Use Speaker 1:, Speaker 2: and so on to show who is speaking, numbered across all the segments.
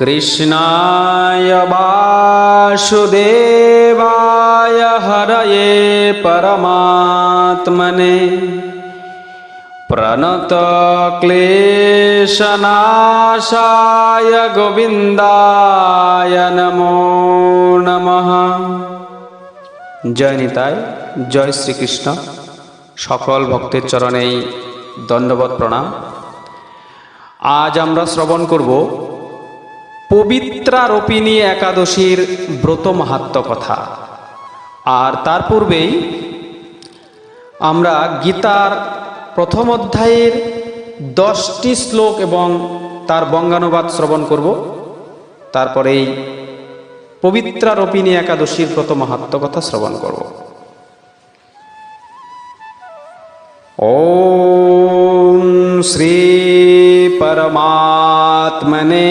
Speaker 1: कृष्णाय वासुदेवाय পরমাত্মনে প্রণত प्रणतक्लेशनाशाय गोविन्दाय नमो नमः জয় নিতায় জয় শ্রীকৃষ্ণ সকল ভক্তের চরণেই দণ্ডবত প্রণাম আজ আমরা শ্রবণ করব পবিত্রারোপিণী একাদশীর ব্রত মাহাত্ম কথা আর তার পূর্বেই আমরা গীতার প্রথম অধ্যায়ের দশটি শ্লোক এবং তার বঙ্গানুবাদ শ্রবণ করব তারপরেই পবিত্রারোপিণী একাদশীর ব্রত মাহাত্ম কথা শ্রবণ করব ॐ श्रीपरमात्मने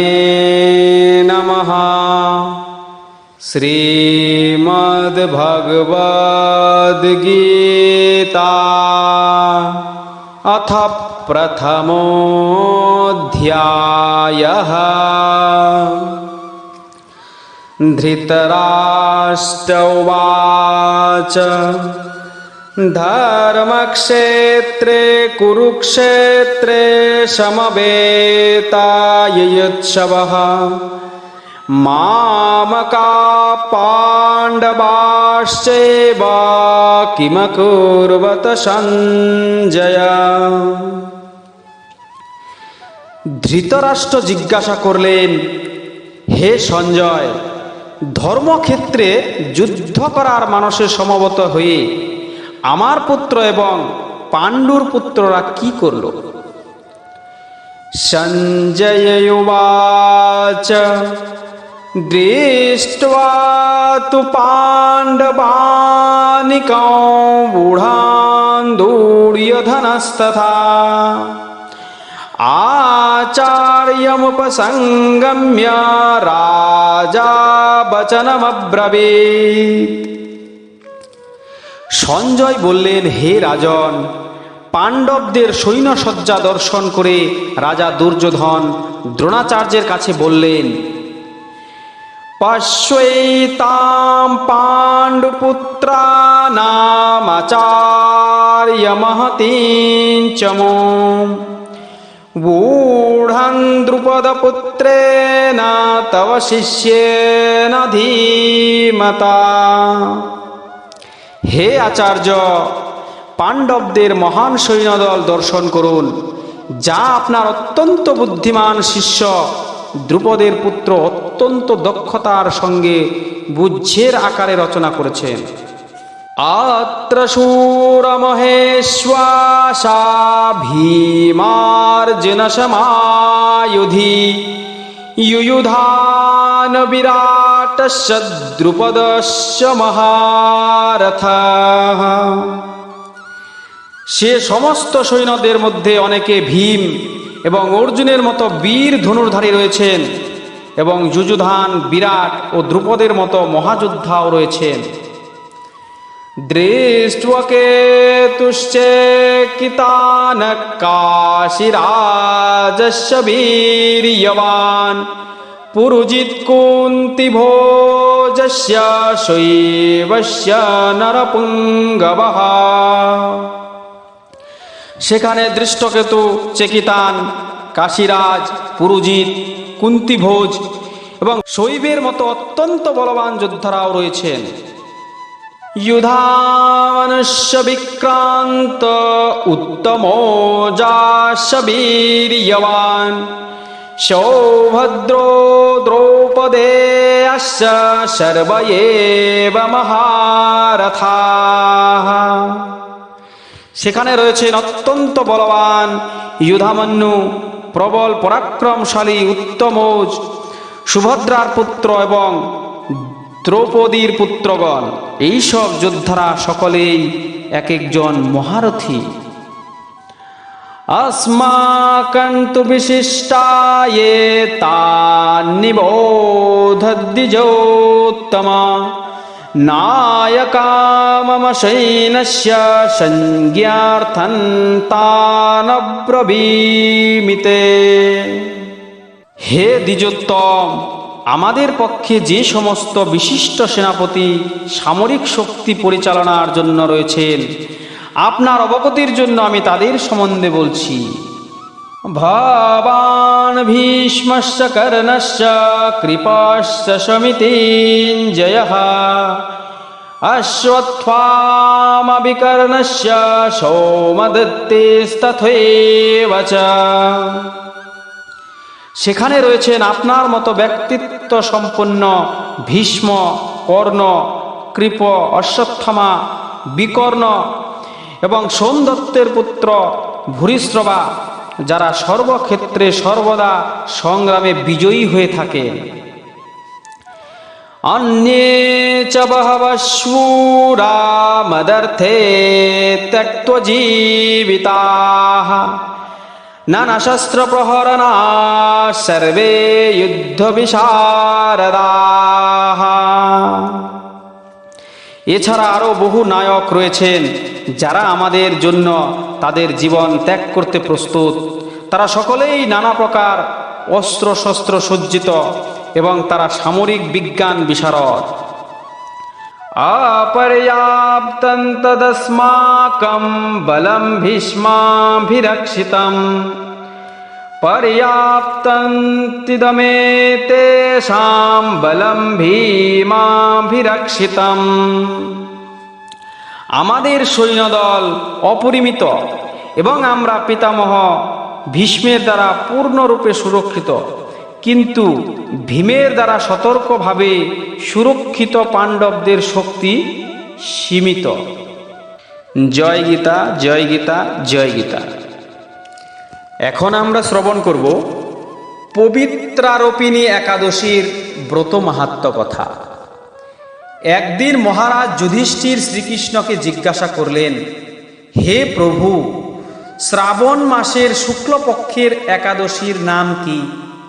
Speaker 1: गीता अथ प्रथमोऽध्यायः धृतराष्ट्रवाच धर्मक्षेत्रे कुरुक्षेत्रे समवेता ययुत्सवः मामका पाण्डवाश्चैव किमकुर्वत সঞ্জয় ধৃতরাষ্ট্র জিজ্ঞাসা করলেন হে সঞ্জয় ধর্মক্ষেত্রে যুদ্ধ করার মানুষের সমবত হয়ে আমার পুত্র এবং পাণ্ডুর পুত্ররা কি করল সঞ্জয় दृष्ट्वा तु पाण्डवानिकौ गूढान् दुर्योधनस्तथा आचार्यमुपसङ्गम्य राजा वचनमब्रवीत् সঞ্জয় বললেন হে রাজন পাণ্ডবদের সৈন্যসজ্জা দর্শন করে রাজা দুর্যোধন দ্রোণাচার্যের কাছে বললেন पश्वैतां पाण्डुपुत्रानामचार्यमहतीं च मोम् गूढं द्रुपदपुत्रेण तव শিষ্যেন ধীমতা হে আচার্য পাণ্ডবদের মহান সৈন্যদল দর্শন করুন যা আপনার অত্যন্ত বুদ্ধিমান শিষ্য ধ্রুপদের পুত্র অত্যন্ত দক্ষতার সঙ্গে বুঝের আকারে রচনা করেছেন আত্র শূরমহেশ্বাসা ভীমার্জুন সমায়ুধি ইয়ুধান বিরাট সদ্রুপদস্য মহারথ সে সমস্ত সৈন্যদের মধ্যে অনেকে ভীম এবং অর্জুনের মতো বীর ধনুর্ধারী রয়েছেন এবং যুযুধান বিরাট ও দ্রুপদের মতো মহাযোদ্ধাও রয়েছেন দৃষ্টকে তুষ্টে কিতান কাশিরাজস্য পুরুজিত কুন্তি ভোজস্য শৈবস্য নরপুঙ্গবহা সেখানে দৃষ্টকেতু চেকিতান কাশিরাজ পুরুজিৎ কুন্তিভোজ এবং শৈবের মতো অত্যন্ত বলবান যোদ্ধারাও রয়েছেন युधानश्च विक्रान्त उत्तमो जाशवीर्यवान् सौभद्रो द्रौपदेयश्च सर्व সেখানে রয়েছেন অত্যন্ত বলবান ইউধামান্যু প্রবল পরাক্রমশালী উত্তমোজ সুভদ্রার পুত্র এবং দ্রৌপদীর পুত্রগণ এইসব যোদ্ধারা সকলেই এক একজন মহারথী তা विशिष्टाये तान्निबोधद्विजोत्तमा মম संज्ञार्थं তানব্রবীমিতে হে দ্বিজোত্তম আমাদের পক্ষে যে সমস্ত বিশিষ্ট সেনাপতি সামরিক শক্তি পরিচালনার জন্য রয়েছেন আপনার অবগতির জন্য আমি তাদের সম্বন্ধে বলছি भावान् भीष्मश्च कर्णश्च कृपाश्च शमितीञ्जयः अश्वत्थामभिकर्णस्य সৌমদত্তিস্তথৈব সেখানে রয়েছেন আপনার মতো ব্যক্তিত্ব সম্পন্ন ভীষ্ম কর্ণ কৃপ অশ্বত্থমা বিকর্ণ এবং সোমদত্তের পুত্র ভূরিশ্রবা যারা সর্বক্ষেত্রে সর্বদা সংগ্রামে বিজয়ী হয়ে থাকে অন্যে চ বহবশূরামদর্থে ত্যক্তজীবিতা নানা শস্ত্র প্রহরণা সর্বে যুদ্ধ বিশারদা এছাড়া আরও বহু নায়ক রয়েছেন যারা আমাদের জন্য তাদের জীবন ত্যাগ করতে প্রস্তুত তারা সকলেই নানা প্রকার অস্ত্র শস্ত্র সজ্জিত এবং তারা সামরিক বিজ্ঞান বিশারদ অপর্যাপ্তন্তদস্মাকম বলম ভীষ্মাভিরক্ষিতম पर्याप्तन्तिदमे तेषां बलं ভীমাভিরক্ষিতম আমাদের সৈন্যদল অপরিমিত এবং আমরা পিতামহ ভীষ্মের দ্বারা পূর্ণরূপে সুরক্ষিত কিন্তু ভীমের দ্বারা সতর্কভাবে সুরক্ষিত পাণ্ডবদের শক্তি সীমিত জয় গীতা জয় গীতা জয় গীতা এখন আমরা শ্রবণ করব পবিত্রারোপিণী একাদশীর ব্রত মাহাত্ম কথা একদিন মহারাজ যুধিষ্ঠির শ্রীকৃষ্ণকে জিজ্ঞাসা করলেন হে প্রভু শ্রাবণ মাসের শুক্লপক্ষের একাদশীর নাম কি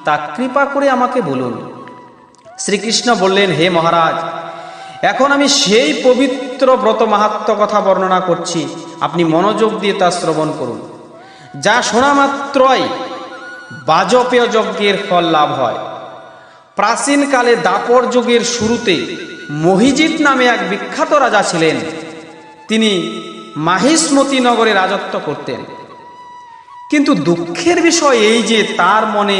Speaker 1: তা কৃপা করে আমাকে বলুন শ্রীকৃষ্ণ বললেন হে মহারাজ এখন আমি সেই পবিত্র ব্রত মাহাত্ম কথা বর্ণনা করছি আপনি মনোযোগ দিয়ে তা শ্রবণ করুন যা শোনা মাত্রই বাজপেয় যজ্ঞের ফল লাভ হয় প্রাচীনকালে দাপর যুগের শুরুতে মহিজিৎ নামে এক বিখ্যাত রাজা ছিলেন তিনি মাহিসমতি নগরে রাজত্ব করতেন কিন্তু দুঃখের বিষয় এই যে তার মনে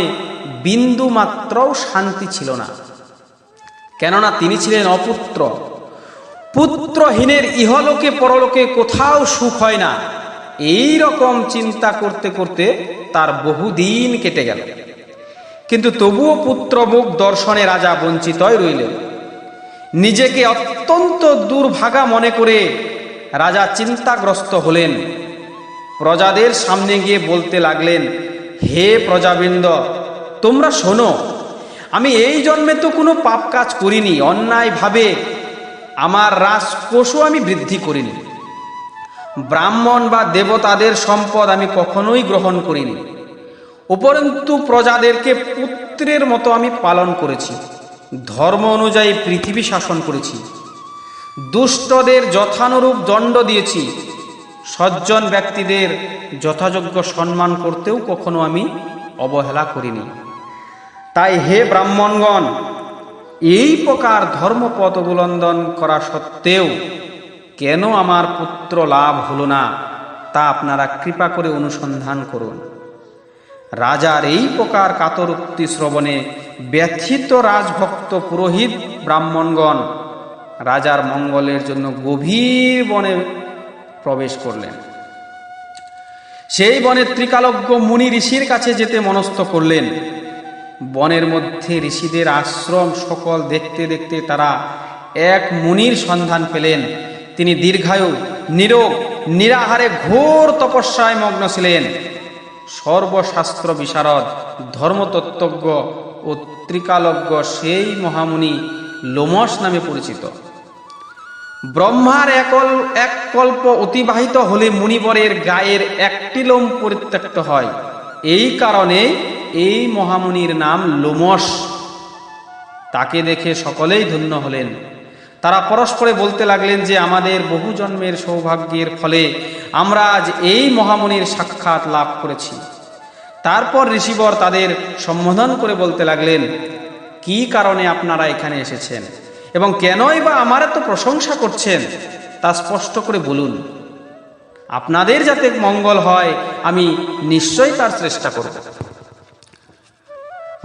Speaker 1: বিন্দু মাত্রও শান্তি ছিল না কেননা তিনি ছিলেন অপুত্র পুত্রহীনের ইহলোকে পরলোকে কোথাও সুখ হয় না এই রকম চিন্তা করতে করতে তার বহুদিন কেটে গেল কিন্তু তবুও পুত্রমুখ দর্শনে রাজা বঞ্চিতই রইলেন নিজেকে অত্যন্ত দুর্ভাগা মনে করে রাজা চিন্তাগ্রস্ত হলেন প্রজাদের সামনে গিয়ে বলতে লাগলেন হে প্রজাবৃন্দ তোমরা শোনো আমি এই জন্মে তো কোনো পাপ কাজ করিনি অন্যায়ভাবে আমার রাজকোষও আমি বৃদ্ধি করিনি ব্রাহ্মণ বা দেবতাদের সম্পদ আমি কখনোই গ্রহণ করিনি উপরন্তু প্রজাদেরকে পুত্রের মতো আমি পালন করেছি ধর্ম অনুযায়ী পৃথিবী শাসন করেছি দুষ্টদের যথানুরূপ দণ্ড দিয়েছি সজ্জন ব্যক্তিদের যথাযোগ্য সম্মান করতেও কখনো আমি অবহেলা করিনি তাই হে ব্রাহ্মণগণ এই প্রকার ধর্মপথ অবলম্বন করা সত্ত্বেও কেন আমার পুত্র লাভ হল না তা আপনারা কৃপা করে অনুসন্ধান করুন রাজার এই প্রকার কাতরোক্তি শ্রবণে ব্যথিত রাজভক্ত পুরোহিত ব্রাহ্মণগণ রাজার মঙ্গলের জন্য গভীর বনে প্রবেশ করলেন সেই বনে ত্রিকালজ্ঞ মুনি ঋষির কাছে যেতে মনস্থ করলেন বনের মধ্যে ঋষিদের আশ্রম সকল দেখতে দেখতে তারা এক মুনির সন্ধান পেলেন তিনি দীর্ঘায়ু নিরোগ নিরাহারে ঘোর তপস্যায় মগ্ন ছিলেন সর্বশাস্ত্র বিশারদ ধর্মতত্ত্বজ্ঞ ও ত্রিকালজ্ঞ সেই মহামুনি লোমস নামে পরিচিত ব্রহ্মার একল এক কল্প অতিবাহিত হলে মুনিবরের গায়ের একটি লোম পরিত্যক্ত হয় এই কারণে এই মহামুনির নাম লোমস তাকে দেখে সকলেই ধন্য হলেন তারা পরস্পরে বলতে লাগলেন যে আমাদের বহু জন্মের সৌভাগ্যের ফলে আমরা আজ এই মহামনির সাক্ষাৎ লাভ করেছি তারপর ঋষিবর তাদের সম্বোধন করে বলতে লাগলেন কি কারণে আপনারা এখানে এসেছেন এবং কেনই বা আমার এত প্রশংসা করছেন তা স্পষ্ট করে বলুন আপনাদের যাতে মঙ্গল হয় আমি নিশ্চয়ই তার চেষ্টা করব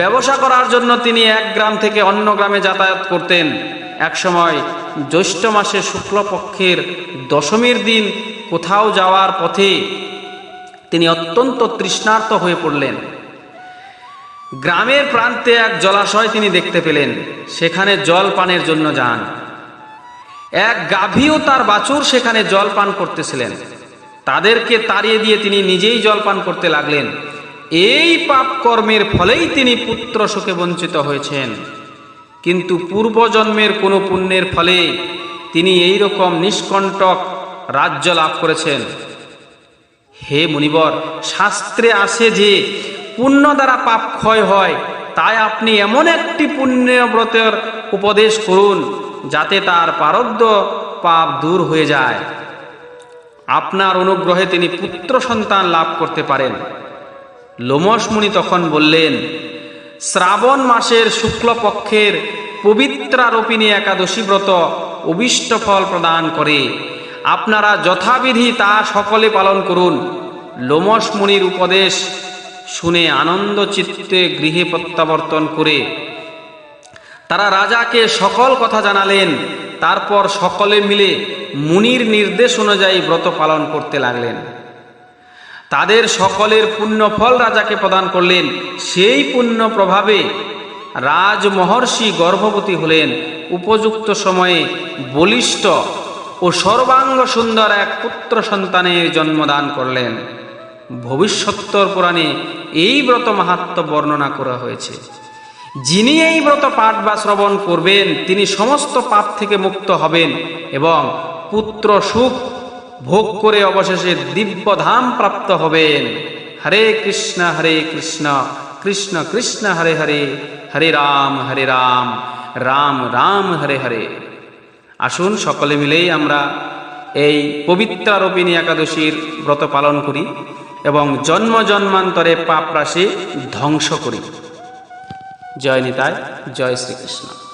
Speaker 1: ব্যবসা করার জন্য তিনি এক গ্রাম থেকে অন্য গ্রামে যাতায়াত করতেন একসময় জ্যৈষ্ঠ মাসে শুক্লপক্ষের দশমীর দিন কোথাও যাওয়ার পথে তিনি অত্যন্ত তৃষ্ণার্ত হয়ে পড়লেন গ্রামের প্রান্তে এক জলাশয় তিনি দেখতে পেলেন সেখানে জল পানের জন্য যান এক গাভী ও তার বাছুর সেখানে জল পান করতেছিলেন তাদেরকে তাড়িয়ে দিয়ে তিনি নিজেই জল পান করতে লাগলেন এই পাপ কর্মের ফলেই তিনি পুত্র শোকে বঞ্চিত হয়েছেন কিন্তু পূর্বজন্মের কোনো পুণ্যের ফলে তিনি এই রকম নিষ্কণ্টক রাজ্য লাভ করেছেন হে মুনিবর শাস্ত্রে আসে যে পুণ্য দ্বারা পাপ ক্ষয় হয় তাই আপনি এমন একটি পুণ্যব্রতের উপদেশ করুন যাতে তার পারদ্য পাপ দূর হয়ে যায় আপনার অনুগ্রহে তিনি পুত্র সন্তান লাভ করতে পারেন লোমস মুনি তখন বললেন শ্রাবণ মাসের শুক্লপক্ষের পবিত্রারোপিণী একাদশী ব্রত অবিষ্ট ফল প্রদান করে আপনারা যথাবিধি তা সকলে পালন করুন লোমস মুনির উপদেশ শুনে আনন্দ চিত্তে গৃহে প্রত্যাবর্তন করে তারা রাজাকে সকল কথা জানালেন তারপর সকলে মিলে মুনির নির্দেশ অনুযায়ী ব্রত পালন করতে লাগলেন তাদের সকলের পুণ্যফল রাজাকে প্রদান করলেন সেই পুণ্য প্রভাবে রাজমহর্ষি গর্ভবতী হলেন উপযুক্ত সময়ে বলিষ্ঠ ও সর্বাঙ্গ সুন্দর এক পুত্র সন্তানের জন্মদান করলেন ভবিষ্যত্তর পুরাণে এই ব্রত মাহাত্ম বর্ণনা করা হয়েছে যিনি এই ব্রত পাঠ বা শ্রবণ করবেন তিনি সমস্ত পাপ থেকে মুক্ত হবেন এবং পুত্র সুখ ভোগ করে অবশেষে দিব্য ধাম প্রাপ্ত হবেন হরে কৃষ্ণ হরে কৃষ্ণ কৃষ্ণ কৃষ্ণ হরে হরে হরে রাম হরে রাম রাম রাম হরে হরে আসুন সকলে মিলেই আমরা এই পবিত্র রোপিণী একাদশীর ব্রত পালন করি এবং জন্ম জন্মান্তরে পাপ রাশি ধ্বংস করি জয় নিতায় জয় শ্রীকৃষ্ণ